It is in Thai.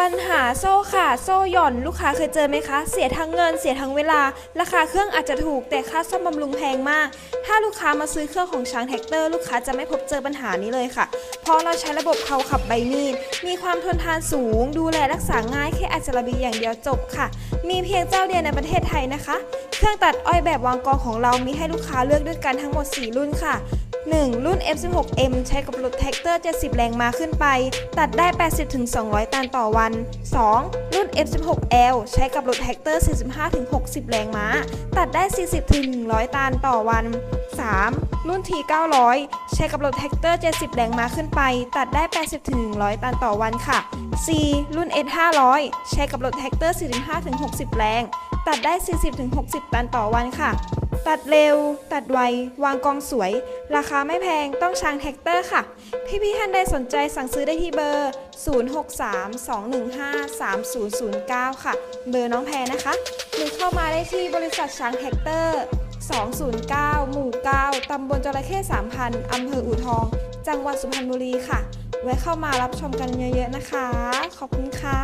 ปัญหาโซ่ขาดโซ่หย่อนลูกค้าเคยเจอไหมคะ เสียทั้งเงินเสียทั้งเวลา ราคาเครื่องอาจจะถูกแต่ค่าซ่อมบำรุงแพงมาก ถ้าลูกค้ามาซื้อเครื่องของช้างแท็กเตอร์ลูกค้าจะไม่พบเจอปัญหานี้เลยค่ะ เพราะเราใช้ระบบเขาขับใบมีด มีความทนทานสูง ดูแลรักษาง่ายแค่อัจฉริบีอย่างเดียวจบค่ะ มีเพียงเจ้าเดียวในประเทศไทยนะคะ เครื่องตัดอ้อยแบบวางกองของเรามีให้ลูกค้าเลือกด้วยกันทั้งหมด 4 รุ่นค่ะ 1. รุ่น F16M ใช้กับรถแท็กเตอร์ 70 แรงม้าขึ้นไป ตัดได้ 80-200 ตันต่อวัน 2. รุ่น F16L ใช้กับรถแท็กเตอร์ 45-60 แรงม้า ตัดได้ 40-100 ตันต่อวัน 3. รุ่น T900 ใช้กับรถแท็กเตอร์ 70 แรงม้าขึ้นไป ตัดได้ 80-100 ตันต่อวันค่ะ 4. รุ่น S500 ใช้กับรถแท็กเตอร์ 45-60 แรง ตัดได้ 40-60 ตันต่อวันค่ะ ตัดเร็ว ตัดไว วางกองสวย ราคาไม่แพงต้องช้างแท็กเตอร์ค่ะ พี่ๆท่านใดสนใจสั่งซื้อได้ที่เบอร์ 0632153009 ค่ะ เบอร์น้องแพรนะคะ หรือเข้ามาได้ที่บริษัทช้างแท็กเตอร์ 209 หมู่ 9 ตำบลจระเข้3,000 อำเภออู่ทอง จังหวัดสุพรรณบุรีค่ะ ไว้เข้ามารับชมกันเยอะๆนะคะ ขอบคุณค่ะ